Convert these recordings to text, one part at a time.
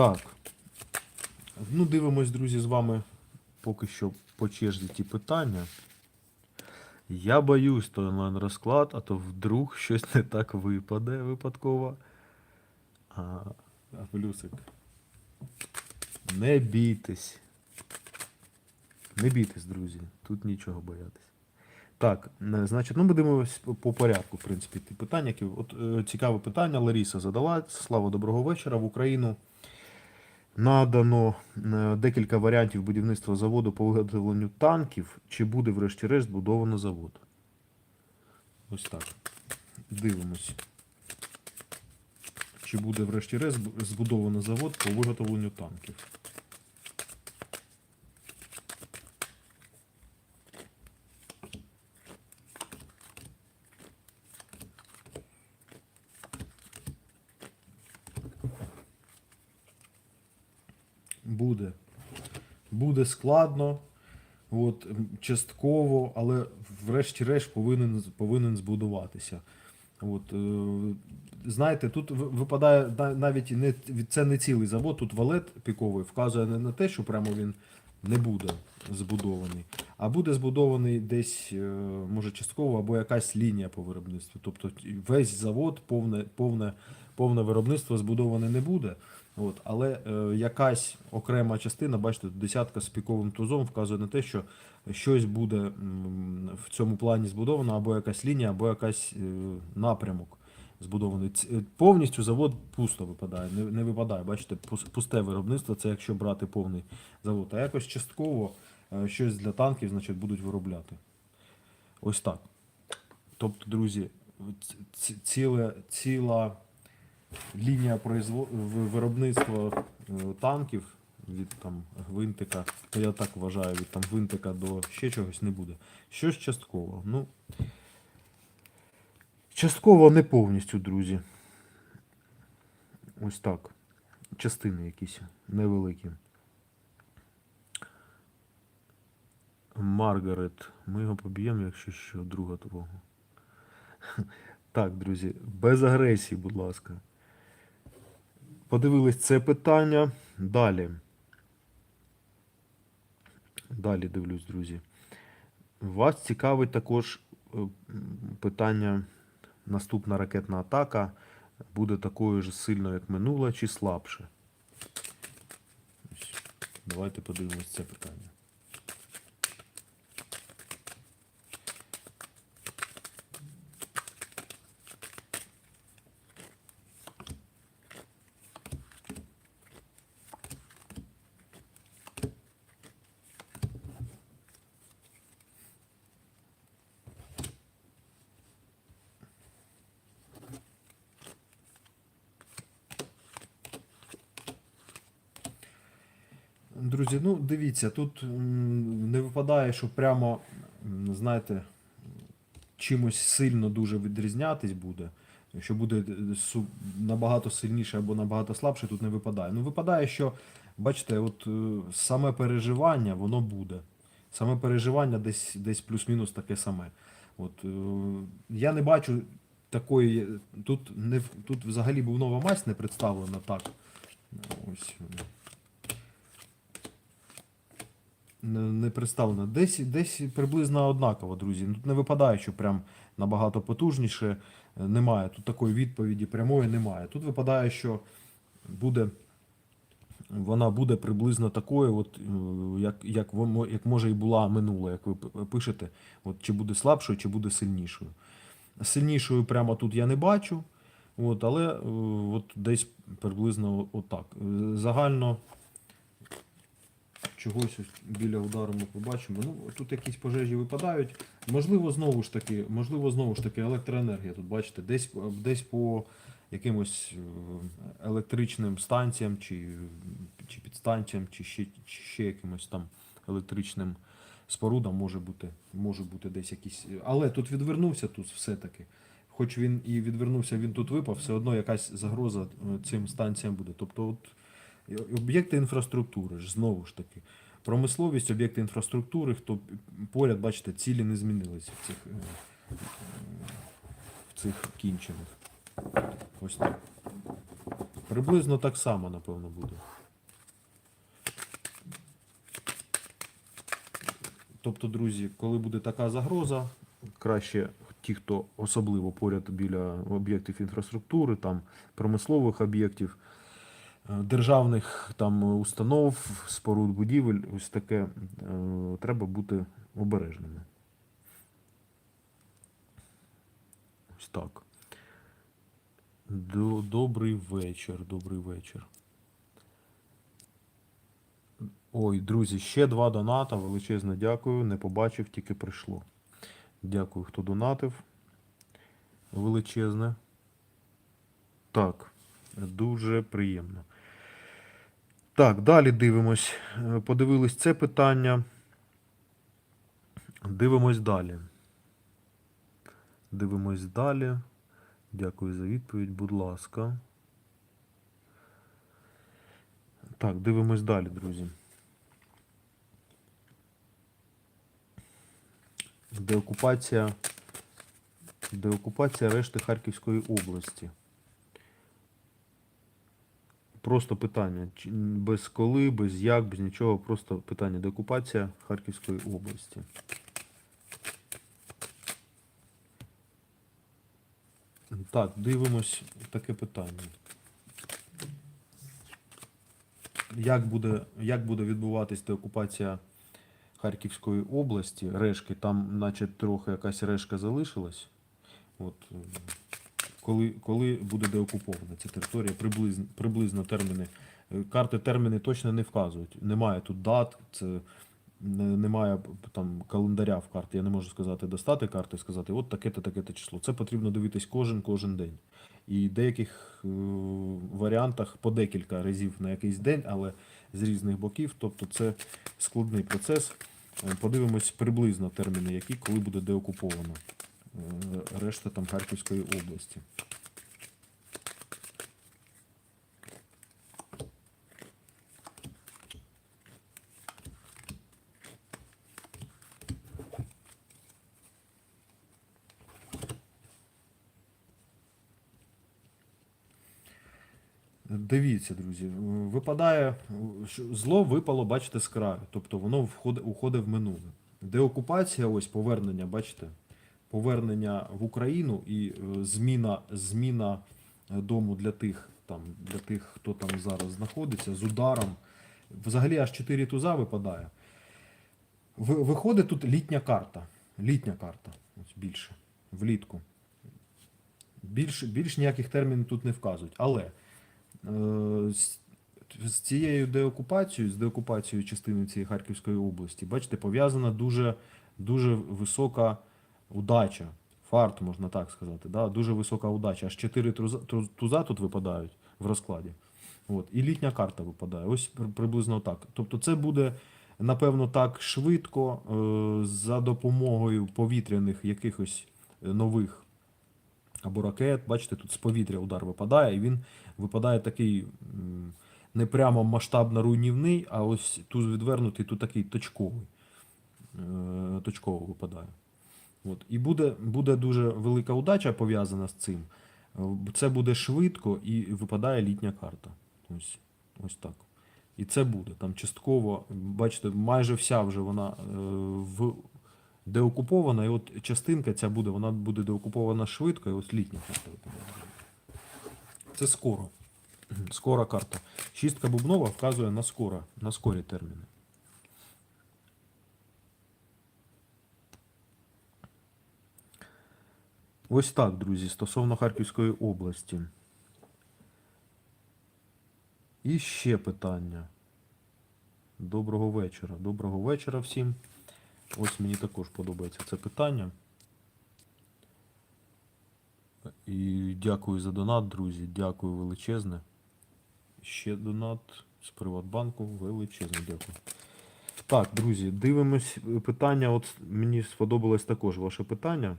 Так. Ну, дивимось, друзі, з вами поки що по черзі ті питання. Я боюсь той онлайн розклад, а то вдруг щось не так випаде випадково. А, плюсик. Не бійтесь. Не бійтесь, друзі. Тут нічого боятись. Так, значить, ну будемо ось по- по порядку, в принципі, ті питання. Які... От е, цікаве питання. Лариса задала. Слава доброго вечора. В Україну надано е, декілька варіантів будівництва заводу по виготовленню танків. Чи буде, врешті-решт, збудовано завод? Ось так. Дивимось. Чи буде, врешті-решт, збудовано завод по виготовленню танків? Буде. Буде складно, от, частково, але врешті-решт повинен, повинен збудуватися. От, е, знаєте, тут випадає навіть не, це не цілий завод, тут валет піковий вказує не на те, що прямо він не буде збудований, а буде збудований десь, е, може, частково або якась лінія по виробництву. Тобто весь завод, повне, повне, повне виробництво збудоване не буде. От, але е, якась окрема частина, бачите, десятка з піковим тузом вказує на те, що щось буде в цьому плані збудовано, або якась лінія, або якась е, напрямок збудований. Е, Повністю завод пусто випадає, не, не випадає. Бачите, пусте виробництво, це якщо брати повний завод. А якось частково е, щось для танків, значить, будуть виробляти. Ось так. Тобто, друзі, ціле, ціла лінія произво... в- виробництва е, танків від там гвинтика, то я так вважаю, від там гвинтика до ще чогось не буде. Щось частково. Ну, частково не повністю, друзі. Ось так. Частини якісь невеликі. Маргарет. Ми його поб'ємо, якщо що, друга твого. Так, друзі, без агресії, будь ласка. Подивились це питання. Далі. Далі дивлюсь, друзі. Вас цікавить також е, питання. Наступна ракетна атака буде такою ж сильною, як минула, чи слабше? Давайте подивимось це питання. Друзі, ну дивіться, тут не випадає, що прямо, знаєте, чимось сильно дуже відрізнятись буде. Що буде е, набагато сильніше або набагато слабше, тут не випадає. Ну, випадає, що, бачите, от е, саме переживання, воно буде. Саме переживання десь, десь плюс-мінус таке саме. От, е, я не бачу такої. Тут, не, тут взагалі бувнова мазь не представлена так. Ось. е, не, представлено. Десь, десь приблизно однаково, друзі. Тут не випадає, що прям набагато потужніше. Е, Немає. Тут такої відповіді прямої немає. Тут випадає, що буде. Вона буде приблизно такою, от, е, як, як, як може і була минула, як ви пишете, от, чи буде слабшою, чи буде сильнішою. Сильнішою прямо тут я не бачу, от, але е, от десь приблизно отак. Загально чогось ось біля удару ми побачимо. Ну, тут якісь пожежі випадають. Можливо, знову ж таки, можливо, знову ж таки, електроенергія. Тут бачите, десь, десь по якимось е, електричним станціям, чи, чи підстанціям, чи ще, чи ще якимось там електричним спорудам може бути, може бути десь якісь. Але тут відвернувся тут все-таки. Хоч він і відвернувся, він тут випав, все одно якась загроза е, цим станціям буде. Тобто, от Об'єкти інфраструктури ж знову ж таки. Промисловість, об'єкти інфраструктури, хто поряд, бачите, цілі не змінилися в цих, е, в цих кінчених. Ось так. Приблизно так само, напевно, буде. Тобто, друзі, коли буде така загроза, краще ті, хто особливо поряд біля об'єктів інфраструктури, там промислових об'єктів, державних там установ, споруд будівель, ось таке, е, треба бути обережними. Ось так. Добрий вечір, добрий вечір. Ой, друзі, ще два доната. Величезне дякую. Не побачив, тільки прийшло. Дякую, хто донатив. Величезне. Так, дуже приємно. Так, далі дивимось. Е, Подивились це питання. Дивимось далі. Дивимось далі. Дякую за відповідь, будь ласка. Так, дивимось далі, друзі. Деокупація. Деокупація решти Харківської області. Просто питання. Без коли, без як, без нічого. Просто питання. Деокупація Харківської області. Так, дивимось таке питання. Як буде, як буде відбуватись деокупація Харківської області, решки, там, наче трохи якась решка залишилась. От, коли, коли буде деокупована ця територія, приблизно, приблизно терміни. Е, Карти терміни точно не вказують. Немає тут дат, це немає там календаря в карті. Я не можу сказати, достати карту і сказати, от таке-то, таке-то число. Це потрібно дивитись кожен кожен день. І в деяких е, варіантах по декілька разів на якийсь день, але з різних боків. Тобто це складний процес. Е, Подивимось приблизно терміни, які, коли буде деокуповано решта там Харківської області. Дивіться, друзі, випадає, зло випало, бачите, з краю. Тобто воно входить, в минуле. Деокупація, ось повернення, бачите, повернення в Україну і е, зміна, зміна е, дому для тих, там, для тих, хто там зараз знаходиться, з ударом. Взагалі аж 4 туза випадає. Виходить тут літня карта. Літня карта. Ось більше. Влітку. Більш, більш ніяких термінів тут не вказують. Але е, з, цією деокупацією, з деокупацією частини цієї Харківської області, бачите, пов'язана дуже, дуже висока удача. Фарт, можна так сказати. Да? Дуже висока удача. Аж 4 туза, тут випадають в розкладі. От. І літня карта випадає. Ось приблизно так. Тобто це буде, напевно, так швидко, е, за допомогою повітряних якихось е, нових або ракет. Бачите, тут з повітря удар випадає, і він випадає такий не прямо масштабно руйнівний, а ось тут відвернутий, тут такий точковий. Е, Точково випадає. От. І буде, буде дуже велика удача пов'язана з цим. Це буде швидко і випадає літня карта. Ось, ось так. І це буде. Там частково, бачите, майже вся вже вона е, в деокупована, і от частинка ця буде, вона буде деокупована швидко, і ось літня карта випадає. Це скоро. Скора карта. Шістка бубнова вказує на скоро, на скорі терміни. Ось так, друзі, стосовно Харківської області. І ще питання. Доброго вечора. Доброго вечора всім. Ось мені також подобається це питання. І дякую за донат, друзі. Дякую величезне. Ще донат з Приватбанку. Величезне дякую. Так, друзі, дивимось питання. От мені сподобалось також ваше питання.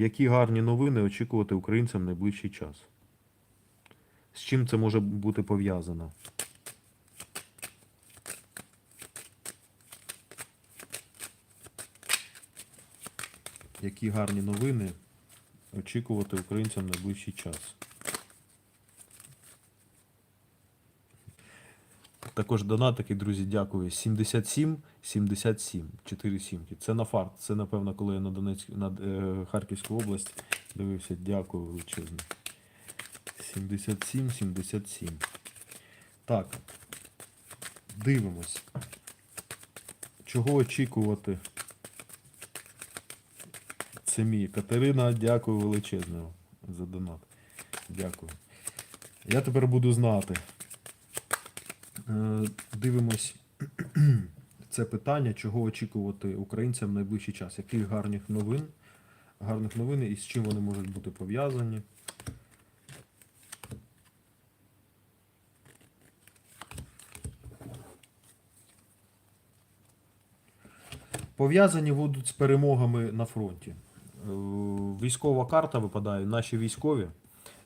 Які гарні новини очікувати українцям в найближчий час? З чим це може бути пов'язано? Які гарні новини очікувати українцям в найближчий час? Також донатики, друзі, дякую. 77, 77, 4 сімки. Це на фарт. Це, напевно, коли я на Донецьк, на е, Харківську область дивився. Дякую величезно. 77, 77. Так. Дивимось. Чого очікувати? Це мій. Катерина, дякую величезно за донат. Дякую. Я тепер буду знати. Е, Дивимось це питання, чого очікувати українцям в найближчий час. Яких гарних новин, гарних новин і з чим вони можуть бути пов'язані. Пов'язані будуть з перемогами на фронті. Е, Військова карта випадає, наші військові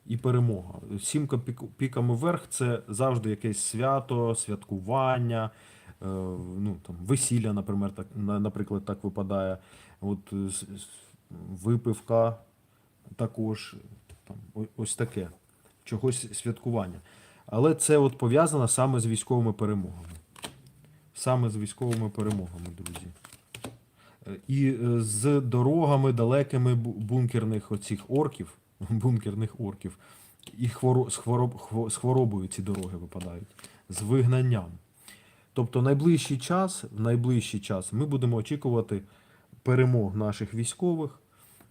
і перемога. Сімка пік- піками вверх це завжди якесь свято, святкування, е, ну, там, весілля, наприклад, так, наприклад, так випадає. От, випивка також, там, ось таке, чогось святкування. Але це от пов'язано саме з військовими перемогами. Саме з військовими перемогами, друзі. Е, І е, з дорогами далекими бункерних оцих орків, бункерних орків, і хворо, з, хвороб, хво- з хворобою ці дороги випадають, з вигнанням. Тобто найближчий час, в найближчий час ми будемо очікувати перемог наших військових,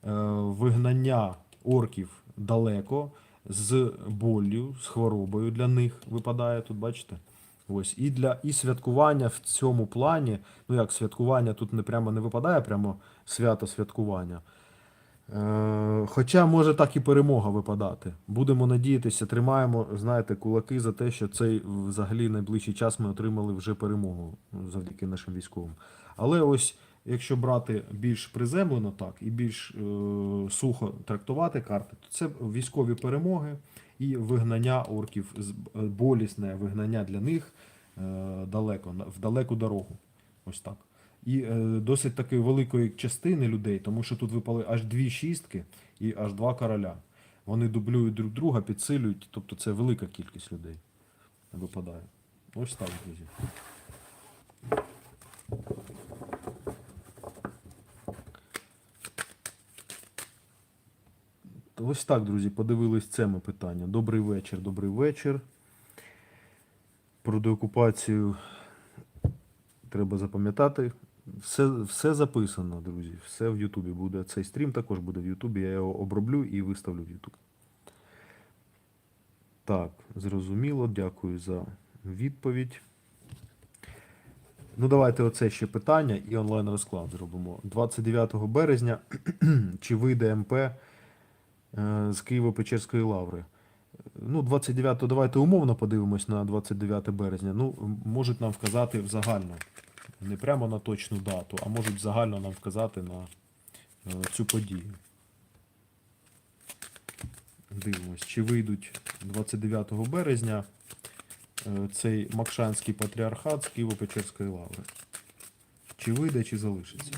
е, вигнання орків далеко, з боллю, з хворобою для них випадає тут, бачите? Ось і для і святкування в цьому плані, ну як святкування тут не прямо не випадає, прямо свято святкування. Е, хоча може так і перемога випадати. Будемо надіятися, тримаємо, знаєте, кулаки за те, що цей взагалі найближчий час ми отримали вже перемогу ну, завдяки нашим військовим. Але ось якщо брати більш приземлено так і більш е, сухо трактувати карти, то це військові перемоги і вигнання орків, е, болісне вигнання для них е, далеко, в далеку дорогу. Ось так. І е, досить такої великої частини людей, тому що тут випали аж дві шістки і аж два короля. Вони дублюють друг друга, підсилюють, тобто це велика кількість людей випадає. Ось так, друзі. Ось так, друзі, подивились це ми питання. Добрий вечір, добрий вечір. Про деокупацію треба запам'ятати. Все, все записано, друзі. Все в Ютубі буде. Цей стрім також буде в Ютубі. Я його оброблю і виставлю в Ютуб. Так, зрозуміло. Дякую за відповідь. Ну, давайте оце ще питання і онлайн розклад зробимо. 29 березня чи вийде МП е, з Києво-Печерської лаври? Ну, 29 давайте умовно подивимось на 29 березня. Ну, можуть нам вказати загально. Не прямо на точну дату, а можуть загально нам вказати на е, цю подію. Дивимось, чи вийдуть 29 березня е, цей Макшанський патріархат з Києво-Печерської лаври. Чи вийде, чи залишиться.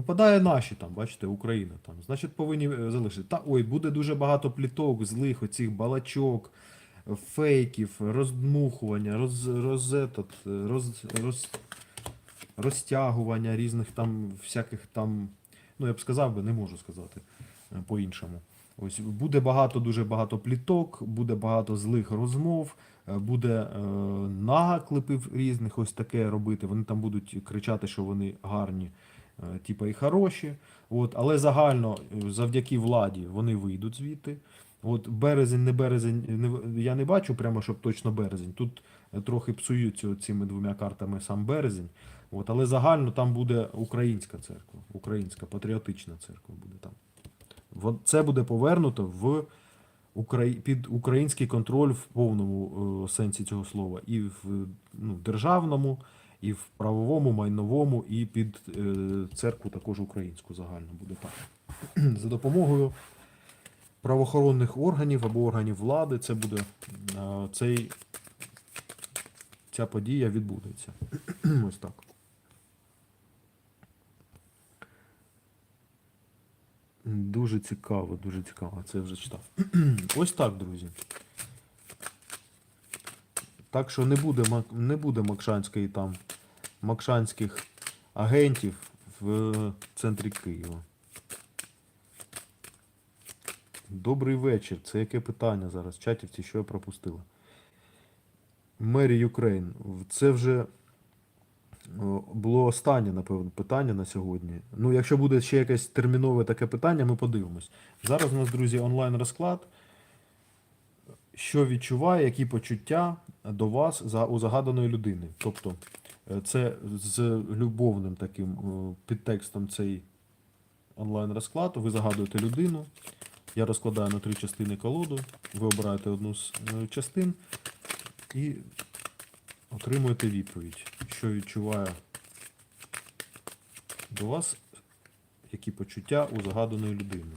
Випадає наші там, бачите, Україна там. Значить, повинні е, залишити. Та ой, буде дуже багато пліток, злих, оцих балачок, фейків, роздмухування, роз, роз, е, роз, роз, розтягування різних там всяких там. Ну, я б сказав би, не можу сказати е, по-іншому. Ось буде багато, дуже багато пліток, буде багато злих розмов, буде е, наклепів різних, ось таке робити. Вони там будуть кричати, що вони гарні, типа і хороші. От, але загально, е, завдяки владі, вони вийдуть звідти. От березень, не березень, не, я не бачу прямо, щоб точно березень. Тут е, трохи псуються цими двома картами сам березень. От, але загально там буде українська церква, українська патріотична церква буде там. Це буде повернуто в під український контроль в повному е, сенсі цього слова, і в ну, державному, і в правовому, майновому, і під е, церкву також українську загально буде так. За допомогою правоохоронних органів або органів влади це буде е, цей ця подія відбудеться. Ось так. Дуже цікаво, дуже цікаво. Це я вже читав. Ось так, друзі. Так що не буде, не буде макшанської там макшанських агентів в центрі Києва. Добрий вечір. Це яке питання зараз? Чатівці, що я пропустила? Мері Юкрейн. Це вже було останнє, напевно, питання на сьогодні. Ну, якщо буде ще якесь термінове таке питання, ми подивимось. Зараз у нас, друзі, онлайн розклад. Що відчуває, які почуття до вас за, у загаданої людини. Тобто, е, це з любовним таким е, підтекстом цей онлайн розклад. Ви загадуєте людину. Я розкладаю на три частини колоду. Ви обираєте одну з е, частин і отримуєте відповідь, що відчуває до вас, які почуття у загаданої людини.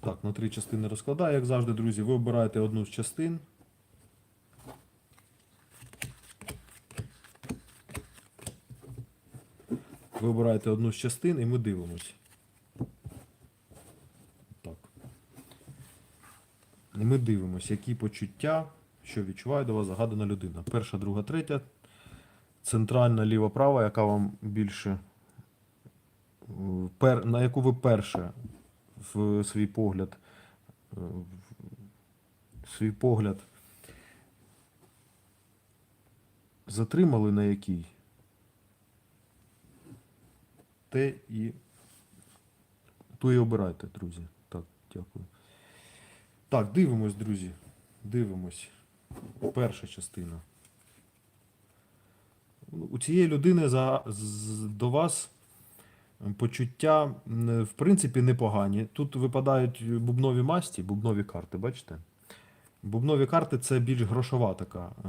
Так, на три частини розкладаю. Як завжди, друзі, ви обираєте одну з частин. Ви обираєте одну з частин і ми дивимось. Так. І ми дивимося, які почуття, що відчуває до вас загадана людина. Перша, друга, третя. Центральна, ліва, права, яка вам більше. е, на яку ви перше в свій погляд. е, Свій погляд затримали на якій? Те і то і обирайте, друзі. Так, дякую. Так, дивимось, друзі. Дивимось. Перша частина. У цієї людини за, з- до вас почуття, в принципі, непогані. Тут випадають бубнові масті, бубнові карти, бачите? Бубнові карти це більш грошова така, е,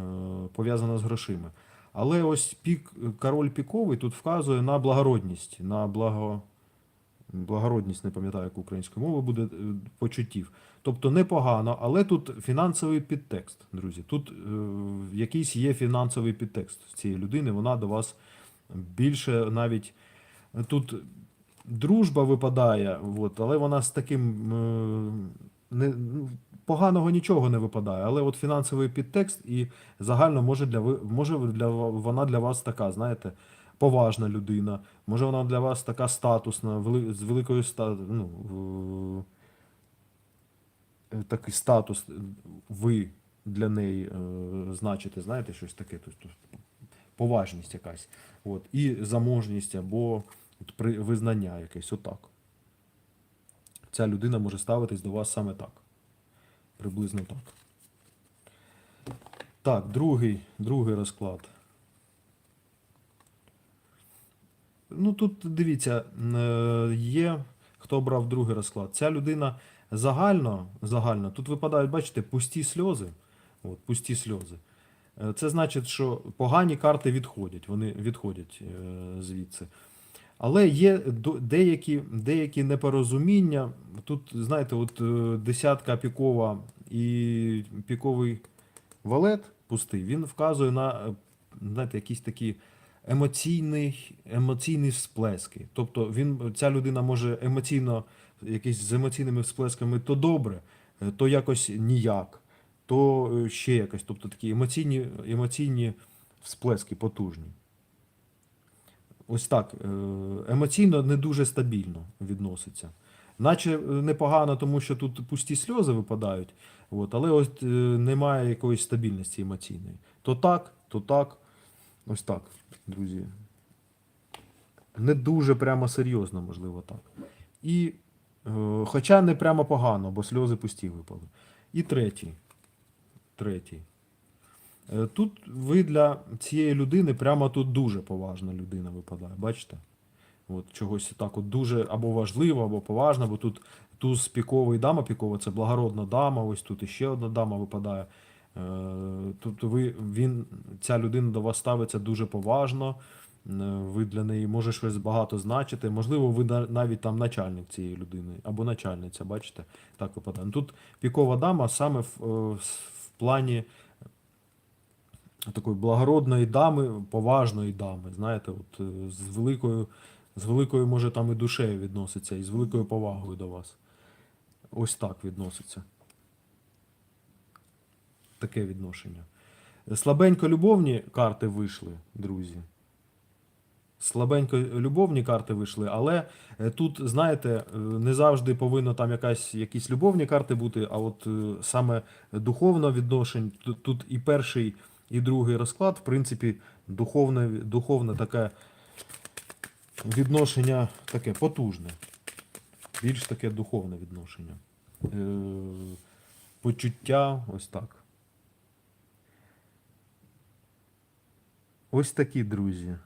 пов'язана з грошима. Але ось пік, король піковий тут вказує на благородність, на благо, благородність, не пам'ятаю, як українською мовою буде е, почуттів. Тобто непогано, але тут фінансовий підтекст, друзі. Тут е, якийсь є фінансовий підтекст цієї людини, вона до вас більше навіть тут дружба випадає, от, але вона з таким е, не, поганого нічого не випадає. Але от фінансовий підтекст і загально може для ви може для вона для вас така, знаєте, поважна людина. Може вона для вас така статусна, з великою ну, е, такий статус ви для неї е, значите, знаєте, щось таке. Тобто, поважність якась. От, і заможність або от, при, визнання якесь отак. Ця людина може ставитись до вас саме так. Приблизно так. Так, другий, другий розклад. Ну тут дивіться, е, є, хто брав другий розклад. Ця людина загально, загально, тут випадають, бачите, пусті сльози. От, пусті сльози. Е, Це значить, що погані карти відходять, вони відходять е, звідси. Але є деякі, деякі непорозуміння. Тут, знаєте, от е, десятка пікова і піковий валет пустий, він вказує на е, знаєте, якісь такі емоційні, емоційні всплески. Тобто він, ця людина може емоційно, якісь з емоційними всплесками то добре, е, то якось ніяк, то ще якось. Тобто такі емоційні, емоційні всплески потужні. Ось так. е, Емоційно не дуже стабільно відноситься. Наче е, непогано, тому що тут пусті сльози випадають, от, але ось е, немає якоїсь стабільності емоційної. То так, то так. Ось так, друзі. Не дуже прямо серйозно, можливо, так. І, хоча не прямо погано, бо сльози пусті випали. І третій. Третій. Е, Тут ви для цієї людини прямо тут дуже поважна людина випадає. Бачите? От чогось так от дуже або важливо, або поважно, бо тут туз піковий дама пікова це благородна дама, ось тут іще одна дама випадає. Е, Тобто ви, він, ця людина до вас ставиться дуже поважно, ви для неї може щось багато значите. Можливо, ви навіть там начальник цієї людини або начальниця, бачите, так випадає. Ну, Тут пікова дама саме в, е, в плані такої благородної дами, поважної дами, знаєте, от е, з великою, з великою, може, там і душею відноситься, і з великою повагою до вас. Ось так відноситься. Таке відношення. Слабенько любовні карти вийшли, друзі. Слабенько любовні карти вийшли, але е, тут, знаєте, е, не завжди повинно там якась, якісь любовні карти бути, а от саме духовно відношень. Тут, тут і перший, і другий розклад, в принципі, духовне, духовне таке відношення таке потужне. Більш таке духовне відношення. Е, Почуття, ось так. Ось такі, друзі.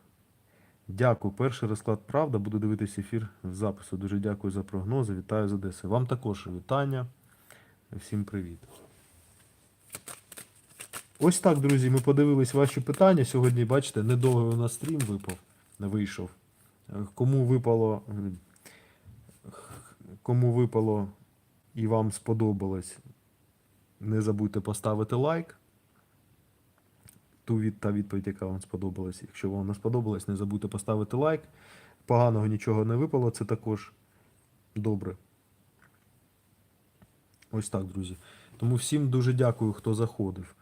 Дякую. Перший розклад Правда. Буду дивитися ефір в запису. Дуже дякую за прогнози. Вітаю з Одеси. Вам також вітання. Всім привіт. Ось так, друзі, ми подивились ваші питання. Сьогодні, бачите, недовго у нас стрім випав, вийшов. Е, Кому випало, кому випало і вам сподобалось, не забудьте поставити лайк ту від, та відповідь, яка вам сподобалась. Якщо вам не сподобалось, не забудьте поставити лайк. Поганого нічого не випало, це також добре. Ось так, друзі. Тому всім дуже дякую, хто заходив.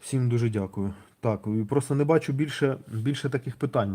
Всім дуже дякую. Так, просто не бачу більше, більше таких питань.